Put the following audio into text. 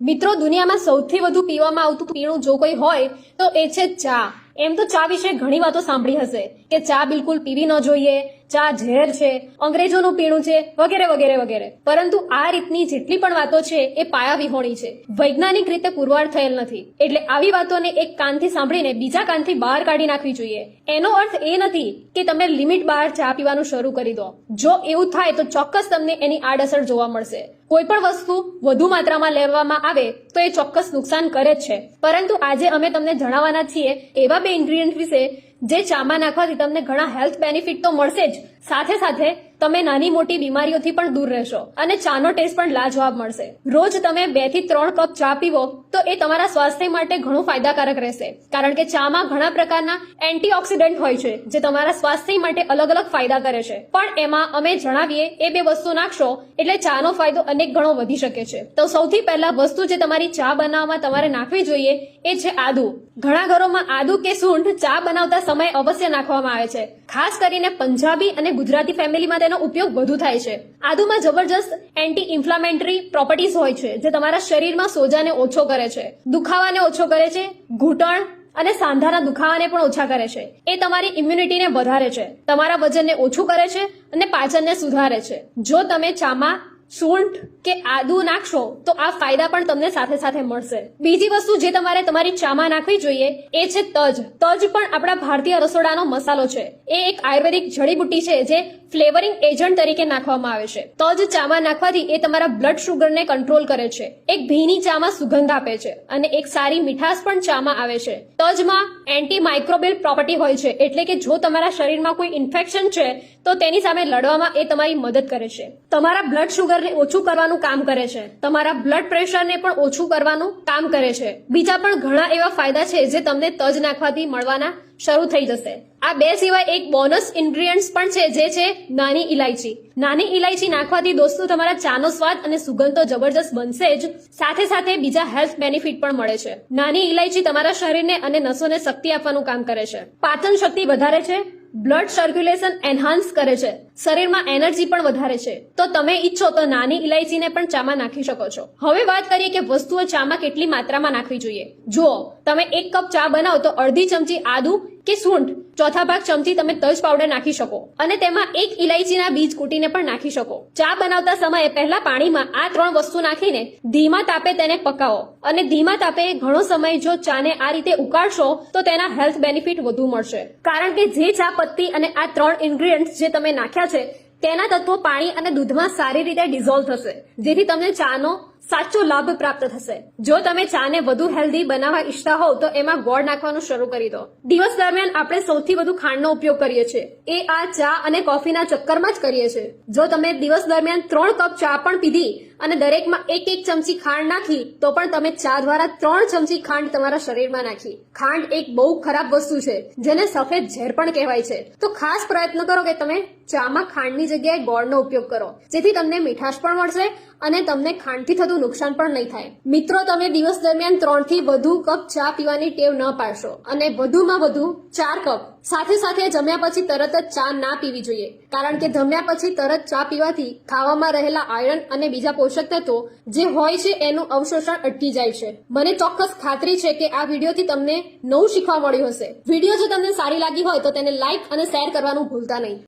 મિત્રો, દુનિયામાં સૌથી વધુ પીવામાં આવતું પીણું જો કોઈ હોય, તો એ છે ચા. એમ તો ચા વિશે ઘણી વાતો સાંભળી હશે, કે ચા બિલકુલ પીવી ન જોઈએ, ચા ઝેર છે, અંગ્રેજોનું પીણું છે, વગેરે વગેરે વગેરે. પરંતુ આ રીતની જેટલી પણ વાતો છે, એ પાયા વિહોણી છે. વૈજ્ઞાનિક રીતે પુરવાર થયેલ નથી. એટલે આવી વાતોને એક કાનથી સાંભળીને બીજા કાનથી બહાર કાઢી નાખવી જોઈએ. એનો અર્થ એ નથી કે તમે લિમિટ બહાર ચા પીવાનું શરૂ કરી દો. જો એવું થાય તો ચોક્કસ તમને એની આડઅસર જોવા મળશે. કોઈ પણ વસ્તુ વધુ માત્રામાં લેવામાં આવે તો એ ચોક્કસ નુકસાન કરે જ છે. પરંતુ આજે અમે તમને જણાવવાના છીએ એવા બે ઇન્ગ્રીડિયન્ટ વિશે જે ચામાં નાખવાથી તમને ઘણા હેલ્થ બેનિફિટ તો મળશે જ. સાથે સાથે તમે નાની મોટી બીમારીઓથી પણ દૂર રહેશો અને ચાનો ટેસ્ટ પણ લાજવાબ મળશે. રોજ તમે બેથી ત્રણ કપ ચા પીવો તો એ તમારા સ્વાસ્થ્ય માટે ઘણું ફાયદાકારક રહેશે. કારણ કે ચામાં ઘણા પ્રકારના એન્ટીઓક્સિડન્ટ હોય છે, જે તમારા સ્વાસ્થ્ય માટે અલગ અલગ ફાયદા કરે છે. પણ એમાં અમે જણાવીએ, એ બે વસ્તુ નાખશો એટલે ચાનો ફાયદો અનેક ગણો વધી શકે છે. તો સૌથી પહેલા વસ્તુ જે તમારી ચા બનાવવામાં તમારે નાખવી જોઈએ, એ છે આદુ. ઘણા ઘરોમાં આદુ કે સૂંઠ ચા બનાવતા સમયે અવશ્ય નાખવામાં આવે છે. ખાસ કરીને પંજાબી અને ગુજરાતી ફેમિલીમાં તેનો ઉપયોગ વધુ થાય છે. આદુમાં જબરજસ્ત એન્ટી ઇન્ફ્લામેન્ટરી પ્રોપર્ટીઝ હોય છે, જે તમારા શરીરમાં સોજાને ઓછો કરે છે, દુખાવાને ઓછો કરે છે, ઘૂંટણ અને સાંધાના દુખાવાને પણ ઓછા કરે છે. એ તમારી ઇમ્યુનિટીને વધારે છે. તમારા વજનને ઓછું કરે છે અને પાચનને સુધારે છે. જો તમે ચામાં સૂંઠ કે આદુ નાખશો તો આ ફાયદા પણ તમને સાથે સાથે મળશે. બીજી વસ્તુ જે તમારે તમારી ચામાં નાખવી જોઈએ એ છે તજ. તજ પણ આપણા ભારતીય રસોડાનો મસાલો છે. એ એક આયુર્વેદિક જડીબુટ્ટી છે જે ફ્લેવરિંગ એજન્ટ તરીકે નાખવામાં આવે છે. તજ ચામાં નાખવાથી એ તમારા બ્લડ શુગરને કંટ્રોલ કરે છે. એક ભીની ચામાં સુગંધ આપે છે અને એક સારી મીઠાશ પણ ચામાં આવે છે. તજમાં એન્ટી માઇક્રોબિયલ પ્રોપર્ટી હોય છે એટલે કે જો તમારા શરીરમાં કોઈ ઇન્ફેક્શન છે તો તેની સામે લડવામાં એ તમારી મદદ કરે છે. તમારા બ્લડ શુગરને ઓછું કરવાનું કામ કરે છે. તમારા બ્લડ પ્રેશરને પણ ઓછું કરવાનું કામ કરે છે. બીજા પણ ઘણા એવા ફાયદા છે જે તમને તજ નાખવાથી મળવાના શરૂ થઈ જશે. આ બે સિવાય એક બોનસ ઇન્ગ્રીડિયન્ટ્સ પણ છે જે છે નાની ઇલાયચી નાની ઇલાયચી નાખવાથી દોસ્તો તમારા ચાનો સ્વાદ અને સુગંધ તો જબરજસ્ત બનશે જ. સાથે સાથે બીજા હેલ્થ બેનિફિટ પણ મળે છે. નાની ઇલાયચી તમારા શરીરને અને નસોને શક્તિ આપવાનું કામ કરે છે. પાચન શક્તિ વધારે છે. બ્લડ સર્ક્યુલેશન એન્હાન્સ કરે છે. શરીરમાં એનર્જી પણ વધારે છે. તો તમે ઈચ્છો તો નાની ઇલાયચીને પણ ચામાં નાખી શકો છો. હવે વાત કરીએ કે વસ્તુઓ ચામાં કેટલી માત્રામાં નાખવી જોઈએ. જુઓ, તમે એક કપ ચા બનાવો તો અડધી ચમચી આદુ કે સૂંઠ. ચોથા ભાગ ચમચી તમે તજ પાવડર નાખી શકો. અને તેમાં એક ઇલાયચીના બીજ કૂટીને પણ નાખી શકો. ચા બનાવતા સમયે પહેલા પાણીમાં આ ત્રણ વસ્તુ નાખીને ધીમા તાપે તેને પકાવો. અને ધીમા તાપે ઘણો સમય જો ચાને આ રીતે ઉકાળશો, તો તેના હેલ્થ બેનિફિટ વધુ મળશે. કારણ કે જે ચા પત્તી અને આ ત્રણ ઇન્ગ્રીડિયન્ટ્સ જે તમે નાખ્યા છે તેના તત્વો પાણી અને દૂધમાં સારી રીતે ડિઝોલ્વ થશે. જેથી તમને ચાનો સાચો લાભ પ્રાપ્ત થશે. જો તમે ચાને વધુ હેલ્ધી બનાવવા ઈચ્છતા હોવ, તો એમાં ગોળ નાખવાનું શરૂ કરી દો. દિવસ દરમિયાન આપણે સૌથી વધુ ખાંડનો ઉપયોગ કરીએ છીએ. એ આ ચા અને કોફીના ચક્કરમાં જ કરીએ છીએ. જો તમે દિવસ દરમિયાન ત્રણ કપ ચા પણ પીધી અને દરેકમાં એક એક ચમચી ખાંડ નાખી, તો પણ તમે ચા દ્વારા ત્રણ ચમચી ખાંડ તમારા શરીરમાં નાખી. ખાંડ એક બહુ ખરાબ વસ્તુ છે, જેને સફેદ ઝેર પણ કહેવાય છે. તો ખાસ પ્રયત્ન કરો કે તમે ચામાં ખાંડની જગ્યાએ ગોળનો ઉપયોગ કરો. જેથી તમને મીઠાશ પણ મળશે અને તમને ખાંડથી થતું નુકસાન પણ નહીં થાય. મિત્રો, તમે દિવસ દરમિયાન ત્રણથી વધુ કપ ચા પીવાની ટેવ ન પાડશો અને વધુમાં વધુ ચાર કપ. સાથે સાથે જમ્યા પછી તરત જ ચા ના પીવી જોઈએ. કારણ કે જમ્યા પછી તરત ચા પીવાથી ખાવામાં રહેલા આયરન અને બીજા પોષક તત્વો જે હોય છે એનું અવશોષણ અટકી જાય છે. મને ચોક્કસ ખાતરી છે કે આ વિડીયોથી તમને નવું શીખવા મળ્યું હશે. વીડિયો જો તમને સારી લાગી હોય તો તેને લાઈક અને શેર કરવાનું ભૂલતા નહીં.